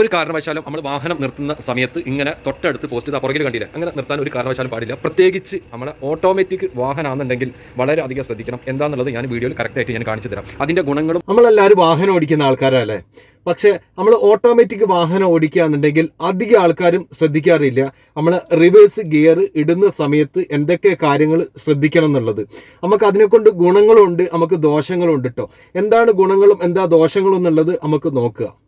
ഒരു കാരണവശാലും നമ്മൾ വാഹനം നിർത്തുന്ന സമയത്ത് ഇങ്ങനെ തൊട്ടടുത്ത് പോസ്റ്റ് ഇതാ പുറകിൽ കണ്ടില്ല? അങ്ങനെ നിർത്താൻ ഒരു കാരണവശാലും പാടില്ല. പ്രത്യേകിച്ച് നമ്മുടെ ഓട്ടോമാറ്റിക് വാഹനമാണെന്നുണ്ടെങ്കിൽ വളരെ അധികം ശ്രദ്ധിക്കണം. എന്താണെന്നുള്ളത് ഞാൻ വീഡിയോയിൽ കറക്റ്റായിട്ട് ഞാൻ കാണിച്ചു തരാം. അതിന്റെ ഗുണങ്ങളും നമ്മളെല്ലാവരും വാഹനം ഓടിക്കുന്ന ആൾക്കാരല്ലേ? പക്ഷെ നമ്മൾ ഓട്ടോമാറ്റിക് വാഹനം ഓടിക്കുക എന്നുണ്ടെങ്കിൽ അധികം ആൾക്കാരും ശ്രദ്ധിക്കാറില്ല. നമ്മൾ റിവേഴ്സ് ഗിയർ ഇടുന്ന സമയത്ത് എന്തൊക്കെ കാര്യങ്ങൾ ശ്രദ്ധിക്കണം എന്നുള്ളത്. നമുക്ക് അതിനെക്കൊണ്ട് ഗുണങ്ങളുണ്ട് നമുക്ക് ദോഷങ്ങളുണ്ട് കേട്ടോ എന്താണ് ഗുണങ്ങളും എന്താ ദോഷങ്ങളും എന്നുള്ളത് നമുക്ക് നോക്കുക.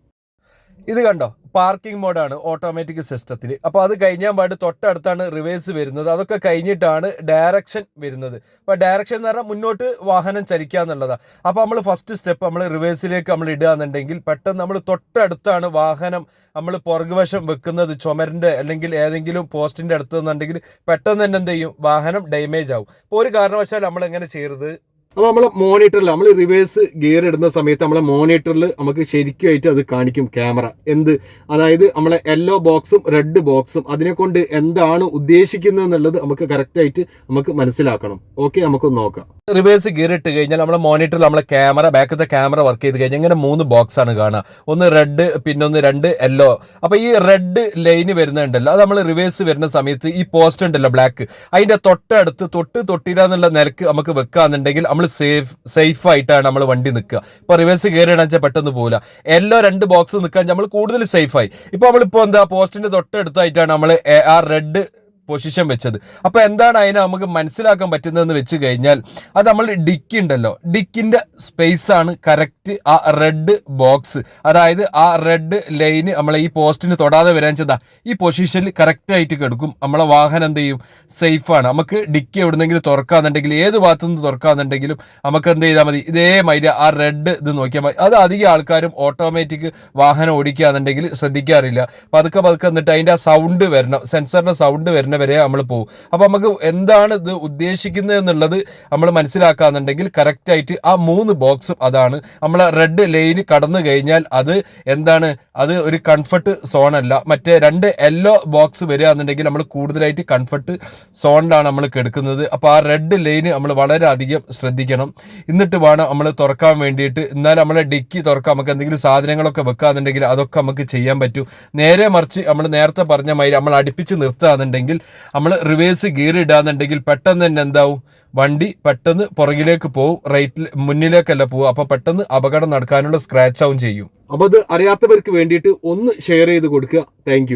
ഇത് കണ്ടോ? പാർക്കിംഗ് മോഡാണ് ഓട്ടോമാറ്റിക് സിസ്റ്റത്തിൽ അപ്പോൾ അത് കഴിഞ്ഞാൽ പാട് തൊട്ടടുത്താണ് റിവേഴ്സ് വരുന്നത്. അതൊക്കെ കഴിഞ്ഞിട്ടാണ് ഡയറക്ഷൻ വരുന്നത്. അപ്പോൾ ഡയറക്ഷൻ എന്ന് പറഞ്ഞാൽ മുന്നോട്ട് വാഹനം ചലിക്കുക എന്നുള്ളതാണ് അപ്പോൾ നമ്മൾ ഫസ്റ്റ് സ്റ്റെപ്പ് നമ്മൾ റിവേഴ്സിലേക്ക് നമ്മൾ ഇടുക എന്നുണ്ടെങ്കിൽ പെട്ടെന്ന് നമ്മൾ തൊട്ടടുത്താണ് വാഹനം നമ്മൾ പുറകുവശം വെക്കുന്നത് ചുമരിന്റെ അല്ലെങ്കിൽ ഏതെങ്കിലും പോസ്റ്റിന്റെ അടുത്ത് നിന്നുണ്ടെങ്കിൽ പെട്ടെന്ന് തന്നെ എന്ത് ചെയ്യും? വാഹനം ഡാമേജ് ആവും. അപ്പോൾ ഒരു കാരണവശാൽ നമ്മൾ എങ്ങനെ ചെയ്യരുത്? അപ്പോൾ നമ്മൾ മോണിറ്ററിൽ നമ്മൾ റിവേഴ്സ് ഗിയർ ഇടുന്ന സമയത്ത് നമ്മളെ മോണിറ്ററിൽ നമുക്ക് ശരിക്കുമായിട്ട് അത് കാണിക്കും ക്യാമറ എന്ത്? അതായത് നമ്മളെ യെല്ലോ ബോക്സും റെഡ് ബോക്സും അതിനെ കൊണ്ട് എന്താണ് ഉദ്ദേശിക്കുന്നത് എന്നുള്ളത് നമുക്ക് കറക്റ്റായിട്ട് നമുക്ക് മനസ്സിലാക്കണം. ഓക്കെ നമുക്ക് നോക്കാം. റിവേഴ്സ് ഗിയർ ഇട്ട് കഴിഞ്ഞാൽ നമ്മുടെ മോണിറ്ററിൽ നമ്മുടെ ക്യാമറ ബാക്കത്തെ ക്യാമറ വർക്ക് ചെയ്ത് കഴിഞ്ഞാൽ ഇങ്ങനെ മൂന്ന് ബോക്സ് ആണ് കാണുക. ഒന്ന് റെഡ് പിന്നെ ഒന്ന് രണ്ട് യെല്ലോ അപ്പൊ ഈ റെഡ് ലൈൻ വരുന്നുണ്ടല്ലോ അത് നമ്മൾ റിവേഴ്സ് വരുന്ന സമയത്ത് ഈ പോസ്റ്റ് ഉണ്ടല്ലോ ബ്ലാക്ക് അതിന്റെ തൊട്ടടുത്ത് തൊട്ട് തൊട്ടില്ല എന്നുള്ള നിലയ്ക്ക് നമുക്ക് വെക്കാന്നുണ്ടെങ്കിൽ നമ്മൾ സേഫ് സേഫ് ആയിട്ടാണ് നമ്മൾ വണ്ടി നിൽക്കുക. ഇപ്പൊ റിവേഴ്സ് കയറി വെച്ചാൽ പെട്ടെന്ന് പോകില്ല എല്ലോ രണ്ട് ബോക്സ് നിൽക്കാൻ നമ്മൾ കൂടുതൽ സേഫായി ഇപ്പൊ നമ്മളിപ്പോ എന്താ പോസ്റ്റിന്റെ തൊട്ടടുത്തായിട്ടാണ് നമ്മൾ ആ റെഡ് പൊസിഷൻ വെച്ചത്. അപ്പോൾ എന്താണ് അതിനെ നമുക്ക് മനസ്സിലാക്കാൻ പറ്റുന്നതെന്ന് വെച്ച് കഴിഞ്ഞാൽ അത് നമ്മൾ ഡിക്ക് ഉണ്ടല്ലോ. ഡിക്കിന്റെ സ്പേസ് ആണ് കറക്റ്റ് ആ റെഡ് ബോക്സ് അതായത് ആ റെഡ് ലൈന് നമ്മൾ ഈ പോസ്റ്റിന് തൊടാതെ വരാൻ ചെന്നാൽ ഈ പൊസിഷനിൽ കറക്റ്റായിട്ട് കിടക്കും. നമ്മളെ വാഹനം എന്ത് ചെയ്യും? സേഫാണ് നമുക്ക് ഡിക്ക് എവിടുന്നെങ്കിലും തുറക്കാന്നുണ്ടെങ്കിൽ ഏത് ഭാഗത്തു നിന്ന് തുറക്കാന്നുണ്ടെങ്കിലും നമുക്ക് എന്ത് ചെയ്താൽ മതി. ഇതേ ഇതേമാതിരി ആ റെഡ് ഇത് നോക്കിയാൽ മതി. അത് അധികം ആൾക്കാരും ഓട്ടോമാറ്റിക് വാഹനം ഓടിക്കുകയാണെന്നുണ്ടെങ്കിൽ ശ്രദ്ധിക്കാറില്ല. പതുക്കെ പതുക്കെ എന്നിട്ട് അതിന്റെ ആ സൗണ്ട് വരണം. സെൻസറിന്റെ സൗണ്ട് വരുന്ന വരെ നമ്മൾ പോകും അപ്പോൾ നമുക്ക് എന്താണ് ഇത് ഉദ്ദേശിക്കുന്നത് എന്നുള്ളത് നമ്മൾ മനസ്സിലാക്കാന്നുണ്ടെങ്കിൽ കറക്റ്റായിട്ട് ആ മൂന്ന് ബോക്സും അതാണ്. നമ്മൾ റെഡ് ലൈൻ കടന്നു കഴിഞ്ഞാൽ അത് എന്താണ്? അത് ഒരു കംഫർട്ട് സോൺ അല്ല. മറ്റേ രണ്ട് യെല്ലോ ബോക്സ് വരികയാണെന്നുണ്ടെങ്കിൽ നമ്മൾ കൂടുതലായിട്ട് കംഫർട്ട് സോണിലാണ് നമ്മൾ കെടുക്കുന്നത്. അപ്പോൾ ആ റെഡ് ലൈന് നമ്മൾ വളരെയധികം ശ്രദ്ധിക്കണം. എന്നിട്ട് വേണം നമ്മൾ തുറക്കാൻ വേണ്ടിയിട്ട്. എന്നാൽ നമ്മളെ ഡിക്കി തുറക്കാം നമുക്ക് എന്തെങ്കിലും സാധനങ്ങളൊക്കെ വെക്കാന്നുണ്ടെങ്കിൽ അതൊക്കെ നമുക്ക് ചെയ്യാൻ പറ്റും. നേരെ മറിച്ച് നമ്മൾ നേരത്തെ പറഞ്ഞ മാതിരി നമ്മൾ അടുപ്പിച്ച് നിർത്തുകയാണെന്നുണ്ടെങ്കിൽ നമ്മൾ റിവേഴ്സ് ഗിയർ ഇടാന്നുണ്ടെങ്കിൽ പെട്ടെന്ന് തന്നെ എന്താവും? വണ്ടി പെട്ടെന്ന് പുറകിലേക്ക് പോവും റൈറ്റിൽ മുന്നിലേക്കല്ല പോവും അപ്പൊ പെട്ടെന്ന് അപകടം നടക്കാനുള്ള സ്ക്രാച്ച് ആവും ചെയ്യും. അപ്പൊ അത് അറിയാത്തവർക്ക് വേണ്ടിയിട്ട് ഒന്ന് ഷെയർ ചെയ്ത് കൊടുക്കുക. താങ്ക്